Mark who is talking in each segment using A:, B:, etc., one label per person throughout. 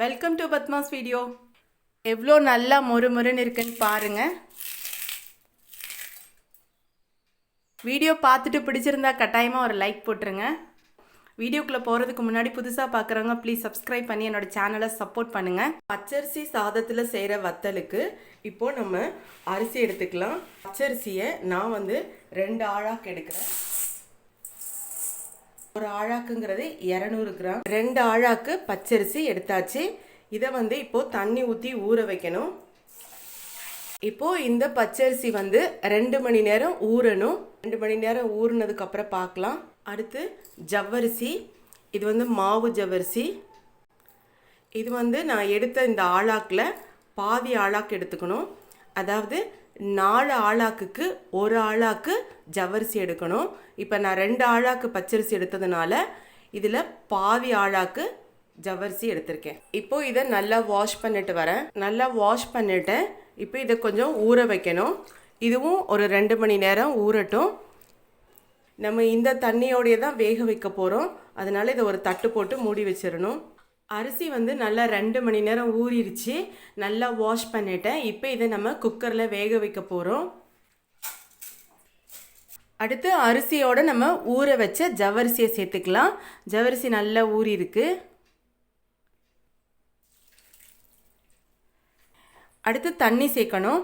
A: Welcome to Padma's video எவ்வளோ நல்லா மொறு மொறுன்னு இருக்குன்னு பாருங்க. வீடியோ பார்த்துட்டு பிடிச்சிருந்தா கட்டாயமாக ஒரு லைக் போட்டுருங்க. வீடியோக்குள்ளே போகிறதுக்கு முன்னாடி புதுசாக பார்க்குறவங்க ப்ளீஸ் சப்ஸ்கிரைப் பண்ணி என்னோட சேனலை சப்போர்ட் பண்ணுங்கள் பச்சரிசி சாதத்தில் செய்கிற வத்தலுக்கு இப்போது நம்ம அரிசி எடுத்துக்கலாம். பச்சரிசியை நான் வந்து ரெண்டு ஆழாக்கு எடுக்கிறேன். ஒரு ஆழாக்குங்கிறது இரநூறு கிராம். ரெண்டு ஆழாக்கு பச்சரிசி எடுத்தாச்சு. இதை வந்து இப்போது தண்ணி ஊற்றி ஊற வைக்கணும். இப்போது இந்த பச்சரிசி வந்து ரெண்டு மணி நேரம் ஊறணும். ரெண்டு மணி நேரம் ஊறினதுக்கப்புறம் பார்க்கலாம். அடுத்து ஜவ்வரிசி. இது வந்து மாவு ஜவ்வரிசி. இது வந்து நான் எடுத்த இந்த ஆழாக்கில் பாதி ஆழாக்கு எடுத்துக்கணும். அதாவது நாலு ஆழாக்குக்கு ஒரு ஆழாக்கு ஜவரிசி எடுக்கணும். இப்போ நான் ரெண்டு ஆழாக்கு பச்சரிசி எடுத்ததுனால இதில் பாதி ஆழாக்கு ஜவரிசி எடுத்திருக்கேன். இப்போ இதை நல்லா வாஷ் பண்ணிட்டு வரேன். நல்லா வாஷ் பண்ணிட்டேன் இப்போ இதை கொஞ்சம் ஊற வைக்கணும். இதுவும் ஒரு ரெண்டு மணி நேரம் ஊறட்டும். நம்ம இந்த தண்ணியோடைய தான் வேக வைக்க போகிறோம் அதனால் இதை ஒரு தட்டு போட்டு மூடி வச்சிடணும். அரிசி வந்து நல்லா ரெண்டு மணி நேரம் ஊறிடுச்சு நல்லா வாஷ் பண்ணிட்டேன். இப்போ இதை நம்ம குக்கரில் வேக வைக்க போகிறோம் அடுத்து அரிசியோட நம்ம ஊற வச்ச ஜவரிசியை சேர்த்துக்கலாம். ஜவரிசி நல்லா ஊறிருக்கு. அடுத்து தண்ணி சேர்க்கணும்.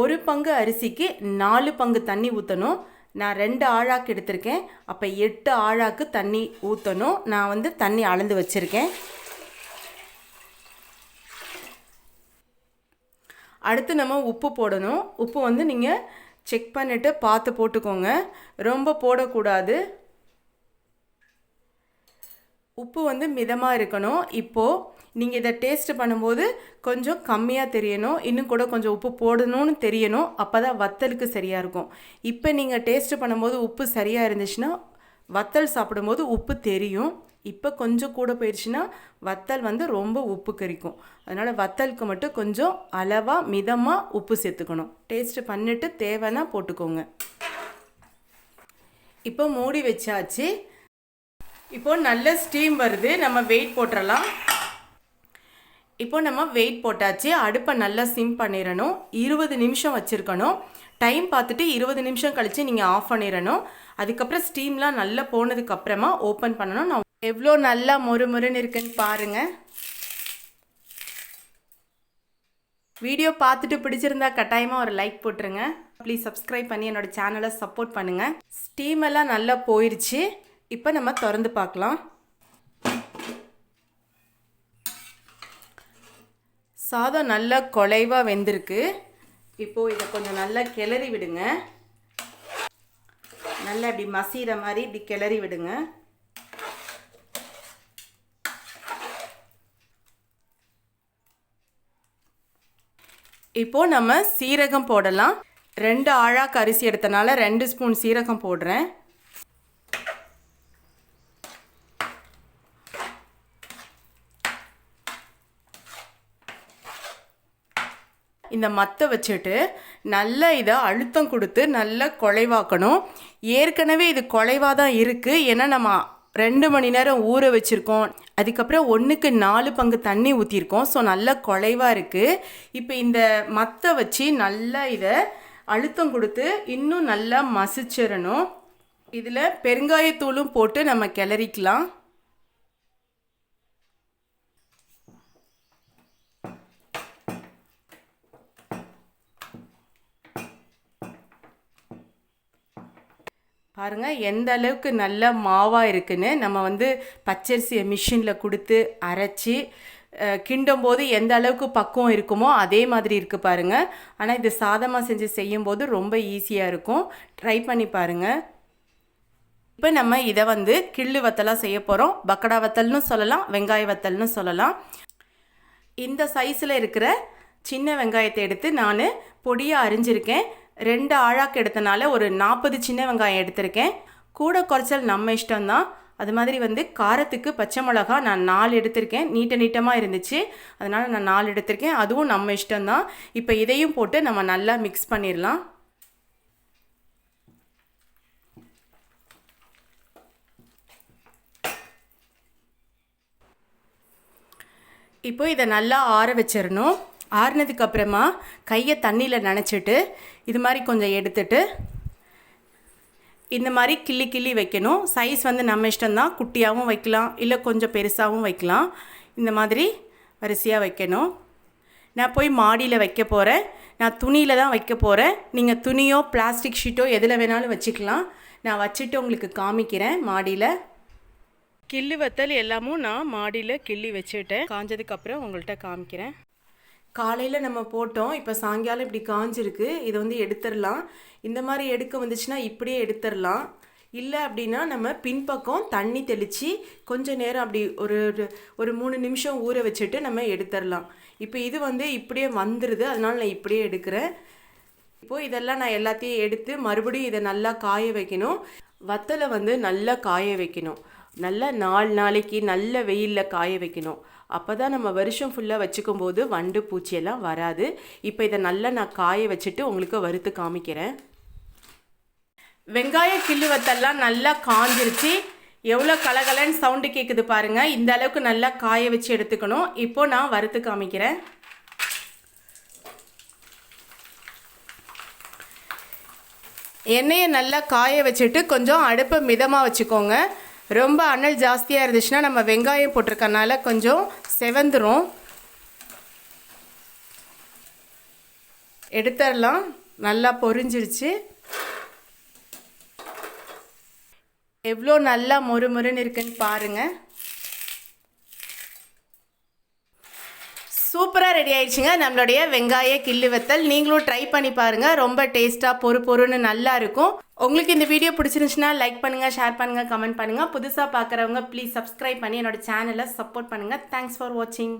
A: ஒரு பங்கு அரிசிக்கு நாலு பங்கு தண்ணி ஊற்றணும் நான் ரெண்டு ஆழாக்கு எடுத்திருக்கேன். அப்போ எட்டு ஆழாக்கு தண்ணி ஊற்றணும் நான் வந்து தண்ணி அளந்து வச்சுருக்கேன். அடுத்து நம்ம உப்பு போடணும். உப்பு வந்து நீங்கள் செக் பண்ணிவிட்டு பார்த்து போட்டுக்கோங்க. ரொம்ப போடக்கூடாது. உப்பு வந்து மிதமாக இருக்கணும். இப்போது நீங்கள் இதை டேஸ்ட் பண்ணும்போது கொஞ்சம் கம்மியாக தெரியணும். இன்னும் கூட கொஞ்சம் உப்பு போடணும்னு தெரியணும். அப்போ தான் வத்தலுக்கு சரியாக இருக்கும். இப்போ நீங்கள் டேஸ்ட் பண்ணும்போது உப்பு சரியாக இருந்துச்சுன்னா வத்தல் சாப்பிடும்போது உப்பு தெரியும். இப்போ கொஞ்சம் கூட போயிடுச்சுன்னா வத்தல் வந்து ரொம்ப உப்பு கறிக்கும் அதனால் வத்தலுக்கு மட்டும் கொஞ்சம் அளவாக மிதமாக உப்பு சேர்த்துக்கணும். டேஸ்ட்டு பண்ணிவிட்டு தேவைன்னா போட்டுக்கோங்க. இப்போ மூடி வச்சாச்சு. இப்போ நல்ல ஸ்டீம் வருது. நம்ம வெயிட் போட்டுடலாம் இப்போ நம்ம வெயிட் போட்டாச்சு. அடுப்பை நல்லா சிம் பண்ணிடணும் இருபது நிமிஷம் வச்சுருக்கணும். டைம் பார்த்துட்டு இருபது நிமிஷம் கழித்து நீங்கள் ஆஃப் பண்ணிடணும் அதுக்கப்புறம் ஸ்டீம்லாம் நல்லா போனதுக்கப்புறமா ஓப்பன் பண்ணணும். நான் எவ்வளோ நல்லா மொறு மொறுன்னு இருக்குன்னு பாருங்கள் வீடியோ பார்த்துட்டு பிடிச்சிருந்தா கட்டாயமாக ஒரு லைக் போட்டுருங்க. ப்ளீஸ் சப்ஸ்கிரைப் பண்ணி என்னோட சேனலை சப்போர்ட் பண்ணுங்கள் ஸ்டீம் எல்லாம் நல்லா போயிடுச்சு இப்போ நம்ம திறந்து பார்க்கலாம். சாதம் நல்லா குலைவாக வெந்திருக்கு. இப்போது இதை கொஞ்சம் நல்லா கிளறி விடுங்க. நல்லா இப்படி மசிகிற மாதிரி இப்படி கிளறி விடுங்க. இப்போது நம்ம சீரகம் போடலாம். ரெண்டு ஆழாக்கு அரிசி எடுத்தனால ரெண்டு ஸ்பூன் சீரகம் போடுறேன். இந்த மத்தை வச்சுட்டு நல்லா இதை அழுத்தம் கொடுத்து நல்லா குலைவாக்கணும். ஏற்கனவே இது குலைவாக தான் இருக்குது ஏன்னா நம்ம ரெண்டு மணி நேரம் ஊற வச்சுருக்கோம். அதுக்கப்புறம் ஒன்றுக்கு நாலு பங்கு தண்ணி ஊற்றிருக்கோம் ஸோ நல்லா குலைவாக இருக்குது இப்போ இந்த மத்தை வச்சு நல்லா இதை அழுத்தம் கொடுத்து இன்னும் நல்லா மசிச்சிடணும். இதில் பெருங்காயத்தூளும் போட்டு நம்ம கிளறிக்கலாம். பாருங்கள் எந்த அளவுக்கு நல்ல மாவாக இருக்குன்னு நம்ம வந்து பச்சரிசியை மிஷினில் கொடுத்து அரைச்சி கிண்டும் போது எந்த அளவுக்கு பக்குவம் இருக்குமோ அதே மாதிரி இருக்குது பாருங்கள் ஆனால் இது சாதமாக செஞ்சு செய்யும்போது ரொம்ப ஈஸியாக இருக்கும். ட்ரை பண்ணி பாருங்கள் இப்போ நம்ம இதை வந்து கிள்ளு வத்தலாக செய்ய போகிறோம் பக்கடா வத்தல்னு சொல்லலாம் வெங்காய வத்தல்னு சொல்லலாம். இந்த சைஸில் இருக்கிற சின்ன வெங்காயத்தை எடுத்து நான் பொடியாக அரிஞ்சிருக்கேன். ரெண்டு ஆழாக்கு எடுத்தனால ஒரு நாற்பது சின்ன வெங்காயம் எடுத்திருக்கேன். கூட குறைச்சல் நம்ம இஷ்டம்தான். அது மாதிரி வந்து காரத்துக்கு பச்சை மிளகா நான் நாலு எடுத்திருக்கேன். நீட்ட நீட்டமாக இருந்துச்சு. அதனால் நான் நாலு எடுத்திருக்கேன். அதுவும் நம்ம இஷ்டம்தான். இப்போ இதையும் போட்டு நம்ம நல்லா மிக்ஸ் பண்ணிடலாம் இப்போ இதை நல்லா ஆற வச்சிடணும் ஆறுனதுக்கு அப்புறமா கையை தண்ணியில் நனைச்சிட்டு இது மாதிரி கொஞ்சம் எடுத்துட்டு இந்த மாதிரி கிள்ளி கிள்ளி வைக்கணும். சைஸ் வந்து நம்ம இஷ்டம்தான். குட்டியாகவும் வைக்கலாம். இல்லை கொஞ்சம் பெருசாகவும் வைக்கலாம். இந்த மாதிரி வரிசையாக வைக்கணும். நான் போய் மாடியில் வைக்க போகிறேன் நான் துணியில் தான் வைக்க போகிறேன் நீங்கள் துணியோ பிளாஸ்டிக் ஷீட்டோ எதில் வேணாலும் வச்சுக்கலாம். நான் வச்சுட்டு உங்களுக்கு காமிக்கிறேன் மாடியில். கிள்ளி வத்தல் எல்லாமும் நான் மாடியில் கிள்ளி வச்சுட்டேன். காஞ்சதுக்கப்புறம் உங்கள்கிட்ட காமிக்கிறேன். காலையில் நம்ம போட்டோம். இப்போ சாயங்காலம் இப்படி காஞ்சிருக்கு. இதை வந்து எடுத்துடலாம் இந்த மாதிரி எடுக்க வந்துச்சுன்னா இப்படியே எடுத்துடலாம் இல்லை அப்படின்னா நம்ம பின்பக்கம் தண்ணி தெளித்து கொஞ்ச நேரம் அப்படி ஒரு ஒரு- ஒரு மூணு நிமிஷம் ஊற வச்சுட்டு நம்ம எடுத்துடலாம் இப்போ இது வந்து இப்படியே வந்துடுது அதனால் நான் இப்படியே எடுக்கிறேன். இப்போது இதெல்லாம் நான் எல்லாத்தையும் எடுத்து மறுபடியும் இதை நல்லா காய வைக்கணும். வத்தலை வந்து நல்லா காய வைக்கணும். நல்லா நாலு நாளைக்கு நல்ல வெயிலில் காய வைக்கணும். அப்போ தான் நம்ம வருஷம் ஃபுல்லாக வச்சுக்கும் போது வண்டு பூச்சியெல்லாம் வராது. இப்போ இதை நல்லா நான் காய வச்சுட்டு உங்களுக்கு வறுத்து காமிக்கிறேன். வெங்காய கிள்ளுவத்தெல்லாம் நல்லா காஞ்சிருச்சு. எவ்வளோ கலகலன்னு சவுண்டு கேட்குது பாருங்கள் இந்த அளவுக்கு நல்லா காய வச்சு எடுத்துக்கணும். இப்போ நான் வறுத்து காமிக்கிறேன். எண்ணெயை நல்லா காய வச்சுட்டு கொஞ்சம் அடுப்பை மிதமாக வச்சுக்கோங்க. ரொம்ப அனல் ஜாஸ்தியாக இருந்துச்சுன்னா நம்ம வெங்காயம் போட்டிருக்கனால கொஞ்சம் செவந்துடும் எடுத்துடலாம் நல்லா பொரிஞ்சிருச்சு. எவ்வளோ நல்லா மொறு மொறுன்னு இருக்குன்னு பாருங்கள் சூப்பராக ரெடி ஆயிடுச்சுங்க. நம்மளுடைய வெங்காய கிள்ளு வத்தல் நீங்களும் ட்ரை பண்ணி பாருங்கள் ரொம்ப டேஸ்ட்டாக பொறு பொறுன்னு நல்லா இருக்கும். உங்களுக்கு இந்த வீடியோ பிடிச்சிருந்துச்சுன்னா லைக் பண்ணுங்கள் ஷேர் பண்ணுங்கள் கமெண்ட் பண்ணுங்கள் புதுசாக பார்க்குறவங்க ப்ளீஸ் சப்ஸ்கிரைப் பண்ணி என்னோட சேனலை சப்போர்ட் பண்ணுங்கள் தேங்க்ஸ் ஃபார் வாட்சிங்